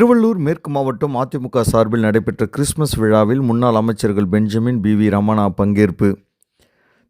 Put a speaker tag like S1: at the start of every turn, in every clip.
S1: திருவள்ளூர் மேற்கு மாவட்டம் அதிமுக சார்பில் நடைபெற்ற கிறிஸ்மஸ் விழாவில் முன்னாள் அமைச்சர்கள் பெஞ்சமின் பி வி ரமணா பங்கேற்பு.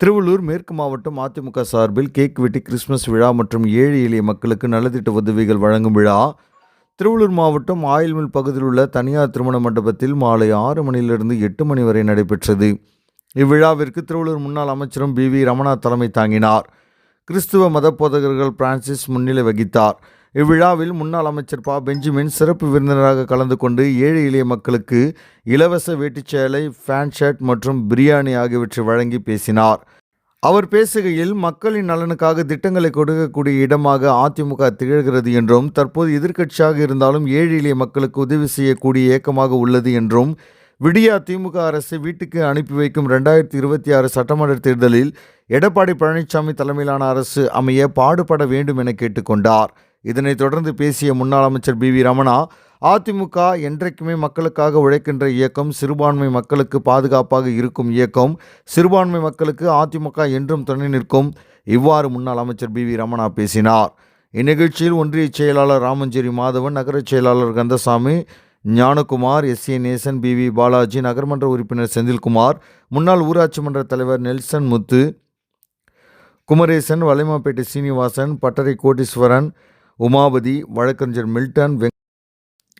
S1: திருவள்ளூர் மேற்கு மாவட்டம் அதிமுக சார்பில் கேக் வெட்டி கிறிஸ்மஸ் விழா மற்றும் ஏழை எளிய மக்களுக்கு நலத்திட்ட உதவிகள் வழங்கும் விழா. திருவள்ளூர் மாவட்டம் ஆயில்மில் பகுதியில் உள்ள தனியார் திருமண மண்டபத்தில் மாலை ஆறு மணியிலிருந்து எட்டு மணி வரை நடைபெற்றது. இவ்விழாவிற்கு திருவள்ளூர் முன்னாள் அமைச்சரும் பி வி ரமணா தலைமை தாங்கினார். கிறிஸ்துவ மத போதகர்கள் பிரான்சிஸ் முன்னிலை வகித்தார். இவ்விழாவில் முன்னாள் அமைச்சர் பா. பெஞ்சமின் சிறப்பு விருந்தினராக கலந்து கொண்டு ஏழை எளிய மக்களுக்கு இலவச வேட்டிச்சேலை ஃபேன் ஷர்ட் மற்றும் பிரியாணி ஆகியவற்றை வழங்கி பேசினார். அவர் பேசுகையில் மக்களின் நலனுக்காக திட்டங்களை கொடுக்கக்கூடிய இடமாக அதிமுக திகழ்கிறது என்றும் தற்போது எதிர்க்கட்சியாக இருந்தாலும் ஏழை எளிய மக்களுக்கு உதவி செய்யக்கூடிய இயக்கமாக உள்ளது என்றும் விடியா திமுக அரசு வீட்டுக்கு அனுப்பி வைக்கும் ரெண்டாயிரத்தி இருபத்தி ஆறு சட்டமன்ற தேர்தலில் எடப்பாடி பழனிசாமி தலைமையிலான அரசு அமைய பாடுபட வேண்டும் என கேட்டுக்கொண்டார் இதனைத் தொடர்ந்து பேசிய முன்னாள் அமைச்சர் பி வி ரமணா அதிமுக என்றைக்குமே மக்களுக்காக உழைக்கின்ற இயக்கம் சிறுபான்மை மக்களுக்கு பாதுகாப்பாக இருக்கும் இயக்கம் சிறுபான்மை மக்களுக்கு அதிமுக என்றும் துணை நிற்கும் இவ்வாறு முன்னாள் அமைச்சர் பி வி ரமணா பேசினார். இந்நிகழ்ச்சியில் ஒன்றிய செயலாளர் ராமஞ்சேரி மாதவன் நகரச் செயலாளர் Kandasamy Gnanakumar S A Nesan P V Balaji நகர்மன்ற உறுப்பினர் செந்தில்குமார் முன்னாள் ஊராட்சி மன்ற தலைவர் நெல்சன் முத்து குமரேசன் வளைமாப்பேட்டை சீனிவாசன் பட்டறை கோட்டீஸ்வரன் உமாபதி வழக்கறிஞர் மில்டன் வெங்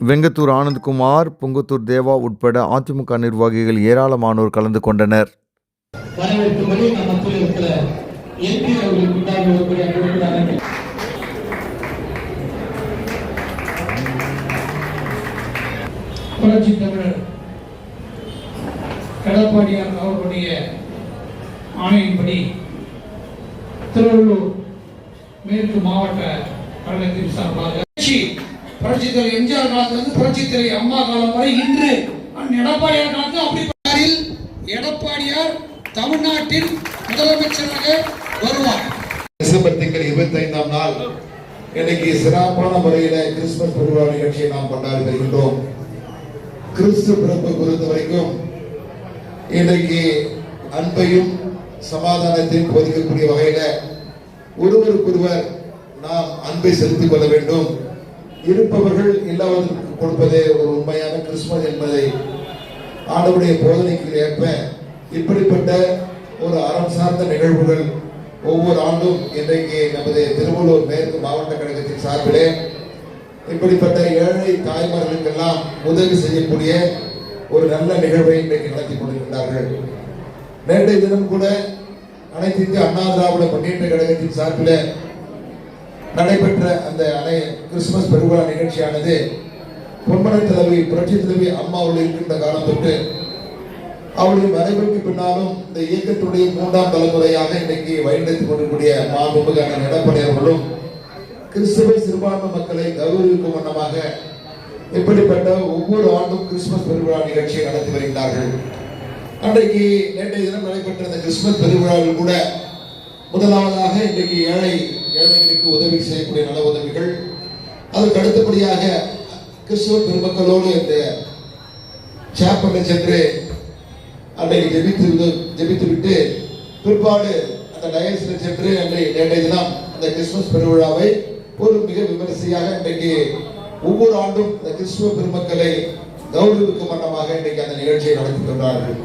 S1: வெங்கத்தூர் ஆனந்த்குமார் புங்கத்தூர் தேவா உட்பட அதிமுக நிர்வாகிகள் ஏராளமானோர் கலந்து கொண்டனர்.
S2: புரட்சி தமிழர் எடப்பாடியார் அவர்களுடைய ஆணையின்படி திருவள்ளூர் மேற்கு மாவட்ட கழகத்தின் சார்பாக புரட்சி தலைவர் எம்ஜிஆர் காலத்திலிருந்து புரட்சி தலைவர் அம்மா காலம் வரை இன்று எடப்பாடியார் காலத்தில் அப்படி எடப்பாடியார் தமிழ்நாட்டின் முதலமைச்சராக வருவார்.
S3: டிசம்பர் திங்கள் இருபத்தி ஐந்தாம் நாள் இன்னைக்கு சிறப்பான முறையில கிறிஸ்துமஸ் பெருவிழா நிகழ்ச்சியை நாம் கொண்டாடி வருகின்றோம். கிறிஸ்து பிறப்பு பொறுத்த வரைக்கும் இன்றைக்கு அன்பையும் சமாதானத்தையும் போதிக்கக்கூடிய வகையில ஒருவருக்கொருவர் நாம் அன்பை செலுத்திக் கொள்ள வேண்டும். இருப்பவர்கள் இல்லாதவர்களுக்கு கொடுப்பதே ஒரு உண்மையான கிறிஸ்துமஸ் என்பதை ஆண்டவுடைய போதனைக்கு ஏற்ப இப்படிப்பட்ட ஒரு அறம் சார்ந்த நிகழ்வுகள் ஒவ்வொரு ஆண்டும் இன்றைக்கு நமது திருவள்ளூர் மேற்கு மாவட்ட கழகத்தின் சார்பிலே இப்படிப்பட்ட ஏழை தாய்மார்களுக்கெல்லாம் உதவி செய்யக்கூடிய ஒரு நல்ல நிகழ்வை இன்றைக்கு நடத்தி கொண்டிருக்கிறார்கள் நேற்றைய தினம் கூட அனைத்து இந்திய அண்ணா திராவிட முன்னேற்ற கழகத்தின் சார்பில் நடைபெற்ற அந்த அணைய கிறிஸ்துமஸ் பெருவிழா நிகழ்ச்சியானது பொன்மனை தலைவி புரட்சி தலைவி அம்மா அவர்கள் இருக்கின்ற காலம் தொட்டு அவருடைய மறைவுக்கு பின்னாலும் இந்த இயக்கத்துடைய மூன்றாம் தலைமுறையாக இன்னைக்கு வழிநடத்திக் கொண்டிருக்கூடிய மா. அண்ணன் எடப்பாடி அவர்களும் கிறிஸ்துவ சிறுபான்மை மக்களை கௌரவிக்கும் வண்ணமாக இப்படிப்பட்ட ஒவ்வொரு ஆண்டும் கிறிஸ்துமஸ் பெருவிழா நிகழ்ச்சியை நடத்தி வருகிறார்கள் அன்றைக்கு நேற்றைய தினம் நடைபெற்ற இந்த கிறிஸ்துமஸ் பெருவிழாவில் கூட முதலாவதாக இன்றைக்கு ஏழை ஏழைகளுக்கு உதவி செய்யக்கூடிய நல உதவிகள். அதற்கு அடுத்தபடியாக கிறிஸ்துவ பெருமக்களோடு இந்த சேப்பலில் சென்று அன்றைக்கு ஜெபித்து ஜெபித்து விட்டு பிற்பாடு அந்த டயஸில் சென்று அன்றைய நேற்றைய தினம் அந்த கிறிஸ்துமஸ் பெருவிழாவை ஒரு மிக விமரிசையாக இன்றைக்கு ஒவ்வொரு ஆண்டும் இந்த கிறிஸ்துவ பெருமக்களை கௌரவிக்கும் வண்ணமாக இன்றைக்கு அந்த நிகழ்ச்சியை நடத்தி கொண்டார்கள்.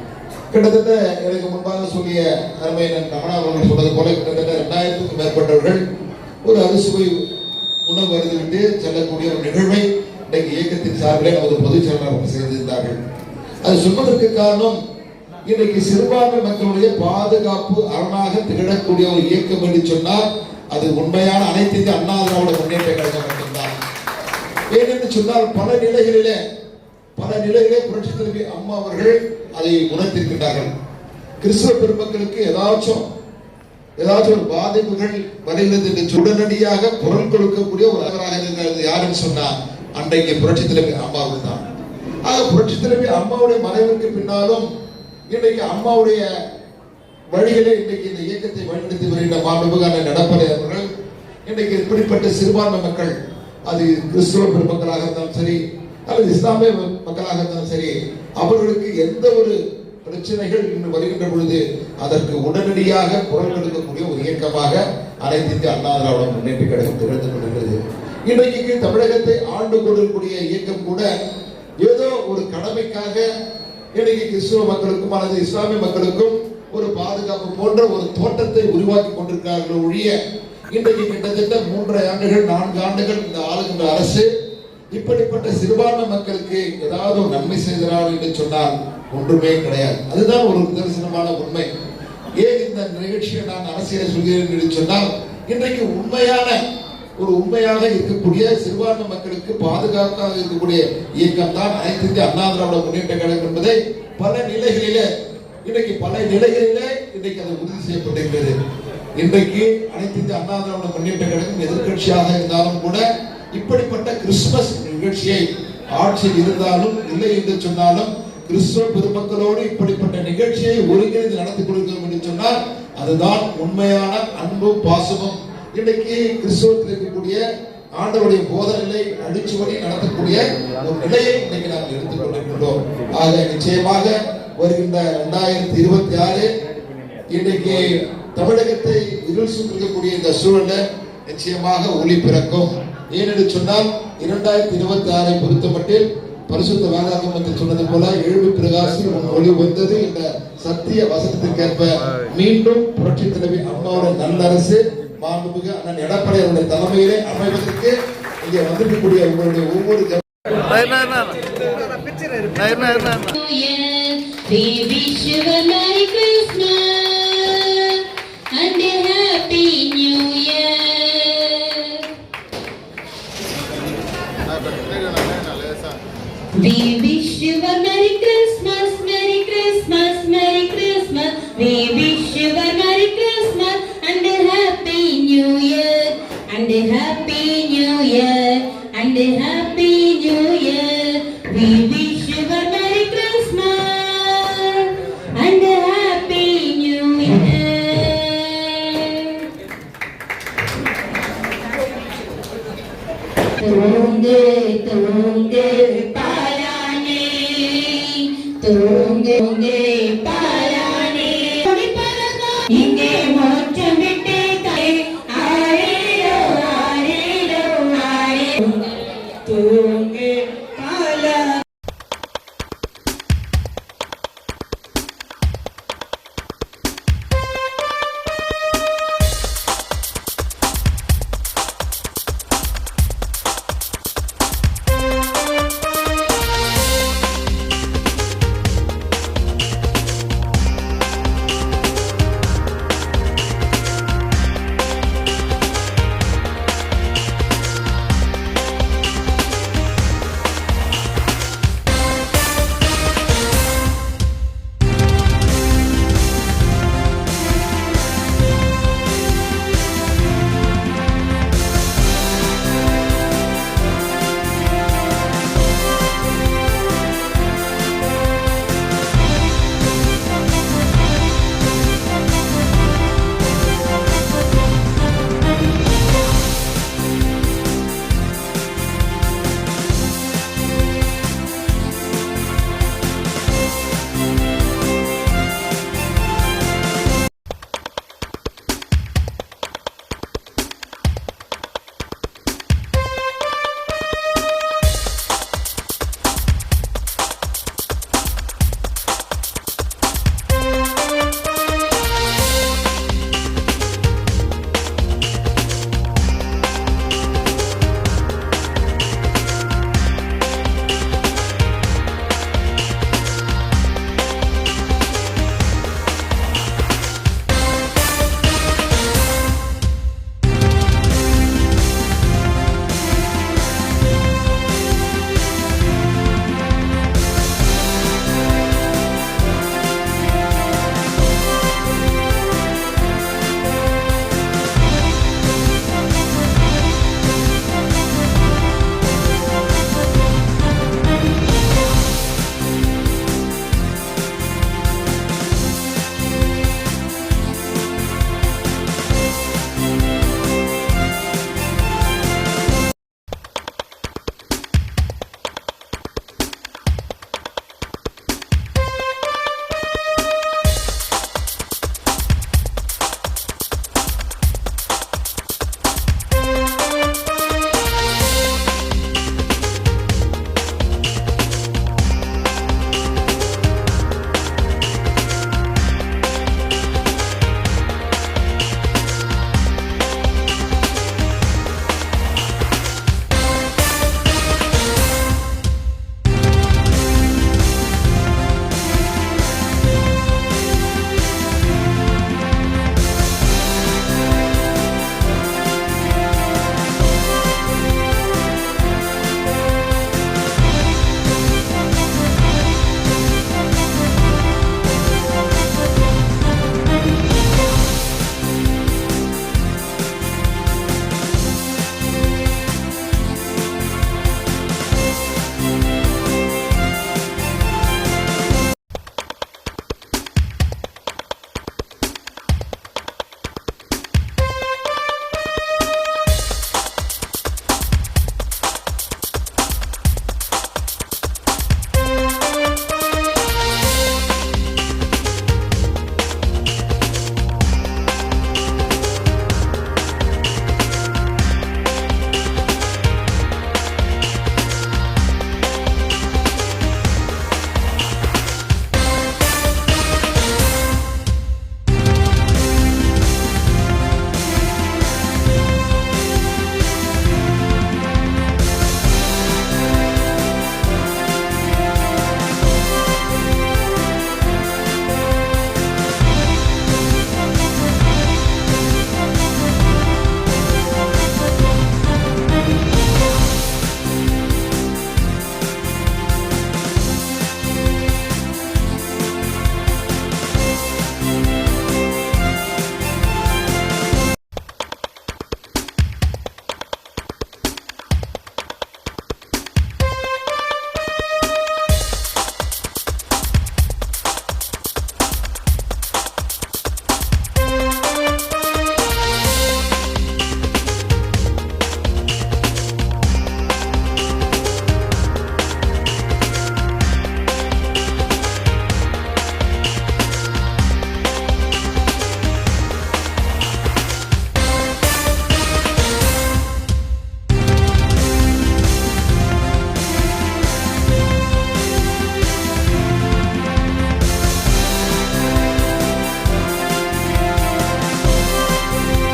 S3: கிட்டத்தட்ட எனக்கு முன்பாக சொல்லிய அருமையன் ரமணா அவர்கள் சொன்னது போல கிட்டத்தட்ட ரெண்டாயிரத்துக்கும் மேற்பட்டவர்கள் ஒரு அறுசுவை உணவு அறிந்துவிட்டு செல்லக்கூடிய ஒரு நிகழ்வை இன்றைக்கு இயக்கத்தின் சார்பிலே நமது பொதுச் செயலாளர் செய்திருந்தார்கள். அது சொல்வதற்கு காரணம் இன்றைக்கு சிறுபான்மை மக்களுடைய பாதுகாப்பு அரணாக திகழக்கூடிய ஒரு இயக்கம் என்று சொன்னால் அது உண்மையான அனைத்து இந்திய அண்ணா திராவிட முன்னேற்ற கழகம் மட்டும்தான் ஏனென்று சொன்னால் பல நிலைகளிலே பல நிலைகளிலே புரட்சி தலைவி அம்மா அவர்கள் அதை உணர்ந்திருக்கின்றார்கள் கிறிஸ்துவ பெருமக்களுக்கு ஏதாச்சும் ஏதாச்சும் ஒரு பாதிப்புகள் வருகிறது என்று உடனடியாக குரல் கொடுக்கக்கூடிய ஒரு அவராக இருக்கிறது யாருன்னு சொன்னா அன்றைக்கு புரட்சி தலைவி அம்மாவுக்கு தான். ஆக புரட்சி தலைவி அம்மாவுடைய மறைவுக்கு பின்னாலும் இன்றைக்கு அம்மாவுடைய வழிகளே இன்றைக்கு இந்த இயக்கத்தை வழிநடத்தி வருகின்ற மாண்புமிகான நடப்படை அவர்கள் இன்றைக்கு இப்படிப்பட்ட சிறுபான்மை மக்கள் அது கிறிஸ்துவ பெருமக்களாக இருந்தாலும் சரி அல்லது இஸ்லாமிய மக்களாக இருந்தாலும் சரி அவர்களுக்கு எந்த ஒரு பிரச்சனைகள் இன்று வருகின்ற பொழுது அதற்கு உடனடியாக குரல் கொடுக்கக்கூடிய ஒரு இயக்கமாக அனைத்து இந்திய அண்ணா திராவிட முன்னேற்ற கழகம் திகழ்ந்து கொண்டிருக்கிறது. இன்றைக்கு தமிழகத்தை ஆண்டு கொண்டிருக்கூடிய இயக்கம் கூட ஏதோ ஒரு கடமைக்காக இன்றைக்கு கிறிஸ்துவ மக்களுக்கும் அல்லது இஸ்லாமிய மக்களுக்கும் ஒரு பாதுகாப்பு போன்ற ஒரு தோட்டத்தை உருவாக்கி கொண்டிருக்கிறார்கள் ஒழிய இன்றைக்கு கிட்டத்தட்ட மூன்றரை ஆண்டுகள் நான்கு ஆண்டுகள் இந்த ஆளுகின்ற அரசு இப்படிப்பட்ட சிறுபான்மை மக்களுக்கு ஏதாவது ஒரு நன்மை செய்கிறார் என்று சொன்னால் ஒன்றுமே கிடையாது. அதுதான் ஒரு நிதர்சனமான உண்மை. ஏன் இந்த நிகழ்ச்சியை நான் அரசியலை சொல்கிறேன் என்று சொன்னால் இன்றைக்கு உண்மையான ஒரு உண்மையாக இருக்கக்கூடிய சிறுபான்மை மக்களுக்கு பாதுகாப்பாக இருக்கக்கூடிய இயக்கம் தான் அனைத்து இந்திய அண்ணா திராவிட முன்னேற்ற கழகம் என்பதை பல நிலைகளிலே இன்றைக்கு பல நிலைகளிலே இன்றைக்கு அது உறுதி செய்யப்பட்டிருக்கிறது. இன்றைக்கு அனைத்து இந்திய அண்ணா திராவிட முன்னேற்ற கழகம் எதிர்கட்சியாக இருந்தாலும் கூட இப்படிப்பட்ட கிறிஸ்துமஸ் நிகழ்ச்சியை ஆட்சியில் இருந்தாலும் இல்லை என்று சொன்னாலும் கிறிஸ்துவ பெருமக்களோடு இப்படிப்பட்ட நிகழ்ச்சியை ஒருங்கிணைந்து நடத்தி கொடுக்கிறோம் என்று சொன்னால் அதுதான் உண்மையான அன்பும் பாசமும். இன்னைக்கு கிறிஸ்துவத்தில் இருக்கக்கூடிய ஆண்டவருடைய போதனைகளை அடிச்சுவடி நடத்தக்கூடிய ஒரு நிலையை இன்னைக்கு நாம் எடுத்துக் ஆக நிச்சயமாக வருகின்ற இரண்டாயிரத்தி இருபத்தி ஆறு இன்னைக்கு தமிழகத்தை இருள் சூழ்ந்திருக்கக்கூடிய இந்த சூழலை நிச்சயமாக ஒளி பிறக்கும். ஏனென்று சொன்னால் இரண்டாயிரத்தி இருபத்தி ஆறை பொறுத்தமட்டில் பரிசுத்த வேதாகமத்தில் சொன்னது போல எழுபி பிரகாசில் உன் ஒளி வந்தது என்ற சத்திய வசனத்திற்கேற்ப மீண்டும் புரட்சி தலைவி அம்மாவோட நல்லரசு மாண்புமிகு அண்ணன் எடப்பாடி அவருடைய தலைமையிலே அமைவதற்கு இங்கே வந்திருக்கக்கூடிய உங்களுடைய ஒவ்வொரு ஜன-
S4: Happy New Year. We